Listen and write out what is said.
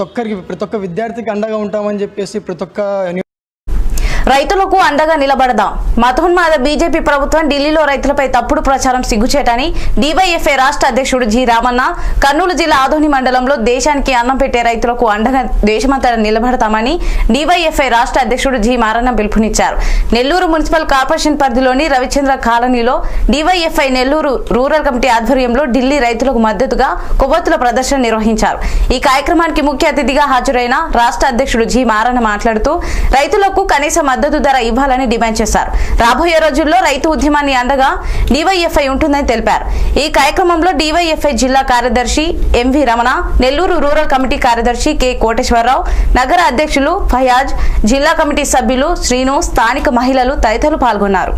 ప్రతి ఒక్కరికి ప్రతి ఒక్క విద్యార్థికి అండగా ఉంటామని చెప్పేసి ప్రతి ఒక్క రైతులకు అండగా నిలబడదాం. మతోన్మాద బీజేపీ ప్రభుత్వం ఢిల్లీలో రైతులపై తప్పుడు ప్రచారం సిగ్గుచేటని డివైఎఫ్ఐ రాష్ట్ర అధ్యక్షుడు జి రామన్న కర్నూలు జిల్లా ఆదోని మండలంలో దేశానికి అన్నం పెట్టే రైతులకు అండగా దేశమంతటా నిలబడతామని డివైఎఫ్ఐ రాష్ట్ర అధ్యక్షుడు జి మారన్న పిలుపునిచ్చారు. నెల్లూరు మున్సిపల్ కార్పొరేషన్ పరిధిలోని రవిచంద్ర కాలనీలో డివైఎఫ్ఐ నెల్లూరు రూరల్ కమిటీ ఆధ్వర్యంలో ఢిల్లీ రైతులకు మద్దతుగా కొవ్వొత్తుల ప్రదర్శన నిర్వహించారు. ఈ కార్యక్రమానికి ముఖ్య అతిథిగా హాజరైన రాష్ట్ర అధ్యక్షుడు జి మారన్న మాట్లాడుతూ రైతులకు కనీస మద్దతు మద్దతు ధర ఇవ్వాలని డిమాండ్ చేశారు. రాబోయే రోజుల్లో రైతు ఉద్యమాన్ని అందగా డివైఎఫ్ఐ ఉంటుందని తెలిపారు. ఈ కార్యక్రమంలో డివైఎఫ్ఐ జిల్లా కార్యదర్శి MV Ramana Nellore rural committee కార్యదర్శి కె కోటేశ్వరరావు నగర అధ్యక్షులు ఫయాజ్ జిల్లా కమిటీ సభ్యులు శ్రీను స్థానిక మహిళలు తదితరులు పాల్గొన్నారు.